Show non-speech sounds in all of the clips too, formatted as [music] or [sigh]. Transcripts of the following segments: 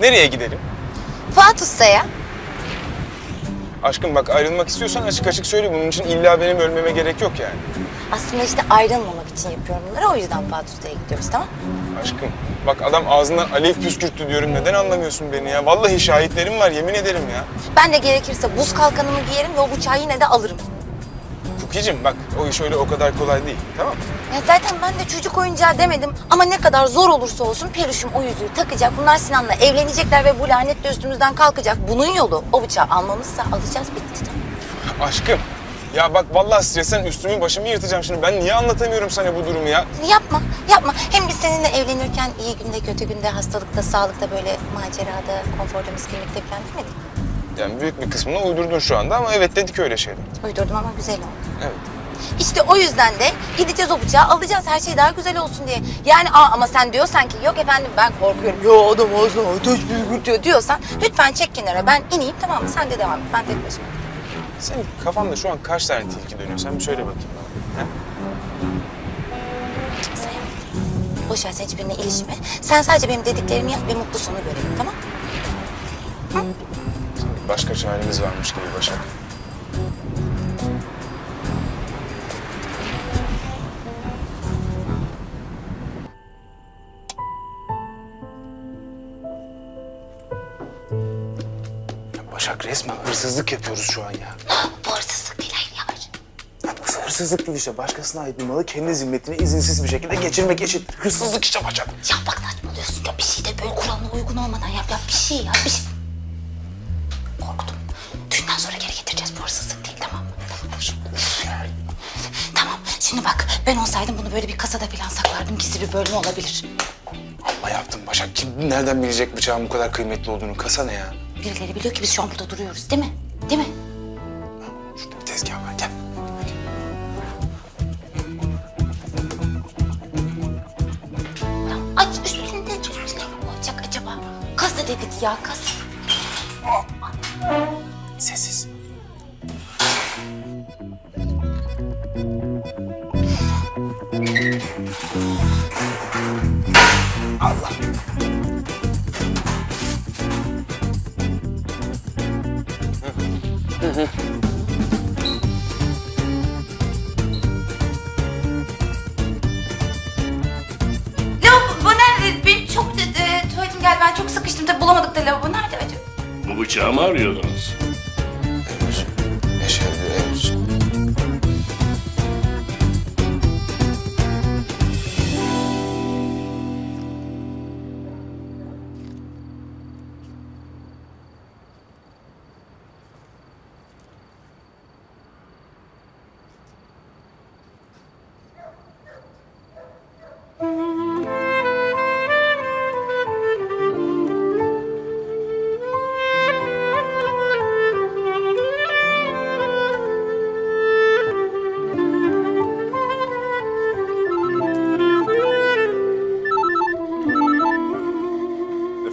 Nereye gidelim? Fuat Usta'ya. Aşkım bak ayrılmak istiyorsan açık açık söyle. Bunun için illa benim ölmeme gerek yok yani. Aslında işte ayrılmamak için yapıyorum bunları. O yüzden Fuat Usta'ya gidiyoruz tamam Aşkım bak adam ağzından alev püskürttü diyorum. Neden anlamıyorsun beni ya? Vallahi şahitlerim var yemin ederim ya. Ben de gerekirse buz kalkanımı giyerim ve o bıçağı yine de alırım. Cookie'cim bak o iş öyle o kadar kolay değil tamam mı? Ya zaten ben de çocuk oyuncağı demedim. Ama ne kadar zor olursa olsun peruşum o yüzüğü takacak. Bunlar Sinan'la evlenecekler ve bu lanet de üstümüzden kalkacak. Bunun yolu o bıçağı almamızsa alacağız bitti tamam. Aşkım ya bak vallahi stresten üstümü başımı yırtacağım şimdi. Ben niye anlatamıyorum sana bu durumu ya? Yapma, yapma. Hem biz seninle evlenirken iyi günde, kötü günde, hastalıkta, sağlıkta böyle macerada, konforda, miskinlikte falan demedik. Yani büyük bir kısmını uydurdun şu anda ama evet dedik öyle şeyler. Uydurdum ama güzel oldu. Evet. İşte o yüzden de gideceğiz o bıçağı alacağız her şey daha güzel olsun diye. Yani aa, ama sen diyorsan ki yok efendim ben korkuyorum. Ya adam ağzına ateş püskürtüyor diyorsan lütfen çek kenara ben ineyim tamam mı? Sen de devam et ben tek başıma. Senin kafanda şu an kaç tane tilki dönüyor? Sen bir söyle bakayım ha? Sayın. Boş ver sen hiçbirine ilişme. Sen sadece benim dediklerimi yap ve mutlu sonu görelim tamam Başka çaremiz varmış gibi Başak. Ya Başak resmen hırsızlık yapıyoruz şu an ya. [gasps] Bu hırsızlık değil hayır yavaş. Ya Nasıl hırsızlık değil işte. Başkasına ait bir malı kendi zimmetine izinsiz bir şekilde geçirmek eşit. Hırsızlık işte Başak. Ya bak saçmalıyorsun ya bir şey de böyle kuralına uygun olmadan yap. Ya bir şey ya bir şey. Hırsızlık değil tamam mı? Tamam şimdi bak ben olsaydım bunu böyle bir kasada falan saklardım. Gizli bir bölme olabilir. Amma yaptın Başak. Kim nereden bilecek bıçağın bu kadar kıymetli olduğunu? Kasa ne ya? Birileri biliyor ki biz şu an burada duruyoruz değil mi? Değil mi? Şurada bir tezgah var. Gel. Aç üstünde üstünde ne olacak acaba? Kasa dedik ya kasa. Sessiz. Allah. Lavabo nerede? Benim çok e, tuvaletim geldi. Ben çok sıkıştım. Tabii bulamadık da lavabo nerede acaba? Bu bıçağı mı arıyordunuz?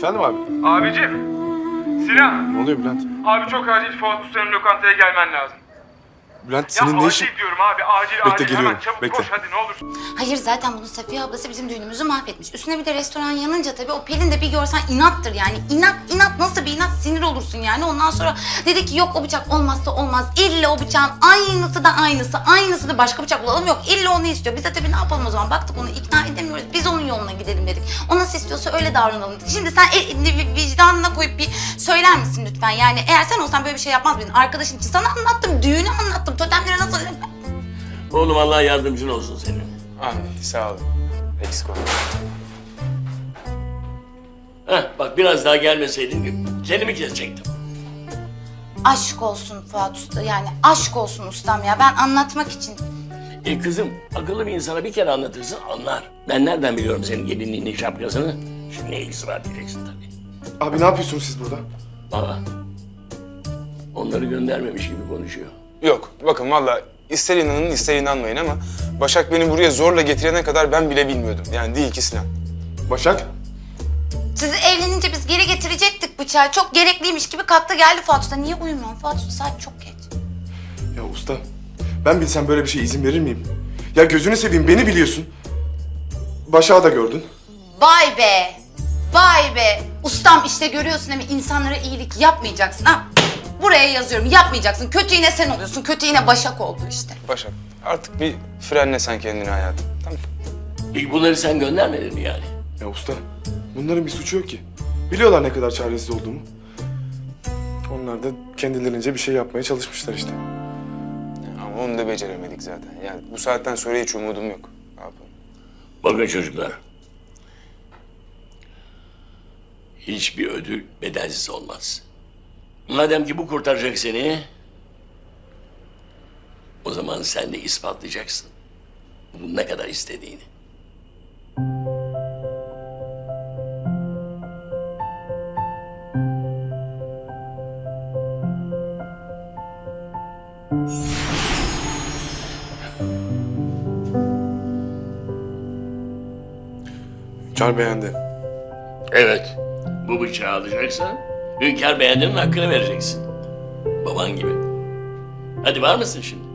Efendim abi? Abicim, Sinan. Ne oluyor Bülent? Abi çok acil Fuat Usta'nın lokantaya gelmen lazım. Bülent Ya senin ne acil işin? diyorum abi, acil Bekle, acil. geliyorum. Hemen çabuk Bekle. koş hadi ne olur. Hayır zaten bunun Safiye ablası bizim düğünümüzü mahvetmiş. Üstüne bir de restoran yanınca tabii o Pelin de bir görsen inattır yani. İnat, inat nasıl bir inat sinir olursun yani. Ondan sonra dedi ki yok o bıçak olmazsa olmaz. İlla o bıçağın aynısı da aynısı. Aynısı da başka bıçak bulalım yok. İlla onu istiyor. Biz de tabii ne yapalım o zaman baktık onu ikna edemiyoruz. Biz onun yoluna gidelim dedik. O nasıl istiyorsa öyle davranalım. dedik. Şimdi sen elini vicdanına koyup bir söyler misin lütfen? Yani eğer sen olsan böyle bir şey yapmaz mıydın? Arkadaşın için sana anlattım. Düğünü anlattım. Oğlum Allah yardımcın olsun senin. Amin. Sağ olun. Eksik olma. Heh, bak biraz daha gelmeseydin seni mi kesecektim? Aşk olsun Fuat Usta yani aşk olsun ustam ya ben anlatmak için. E kızım akıllı bir insana bir kere anlatırsın anlar. Ben nereden biliyorum senin gelinliğinin şapkasını? Şimdi ne ilgisi var diyeceksin tabii. Abi ne yapıyorsunuz siz burada? Aa, onları göndermemiş gibi konuşuyor. Yok bakın valla ister inanın ister inanmayın ama Başak beni buraya zorla getirene kadar ben bile bilmiyordum. Yani değil ki Sinan. Başak? Sizi evlenince biz geri getirecektik bıçağı. Çok gerekliymiş gibi kalktı geldi Fuat Usta. Niye uyumuyorsun Fuat Usta? Saat çok geç. Ya usta ben bilsem böyle bir şey izin verir miyim? Ya gözünü seveyim beni biliyorsun. Başak'ı da gördün. Vay be! Vay be. Ustam işte görüyorsun değil mi? İnsanlara iyilik yapmayacaksın ha. Buraya yazıyorum yapmayacaksın. Kötü yine sen oluyorsun. Kötü yine Başak oldu işte. Başak artık bir frenle sen kendini hayatım. Tamam. Peki bunları sen göndermedin mi yani? Ya usta bunların bir suçu yok ki. Biliyorlar ne kadar çaresiz olduğumu. Onlar da kendilerince bir şey yapmaya çalışmışlar işte. Ama onu da beceremedik zaten. Yani bu saatten sonra hiç umudum yok. Ne yapalım? Bakın çocuklar. Hiçbir ödül bedelsiz olmaz. Madem ki bu kurtaracak seni, o zaman sen de ispatlayacaksın. Bunu ne kadar istediğini. Hünkar beğendi. Evet, bu bıçağı alacaksan hünkâr beğendiğinin hakkını vereceksin. Baban gibi. Hadi var mısın şimdi?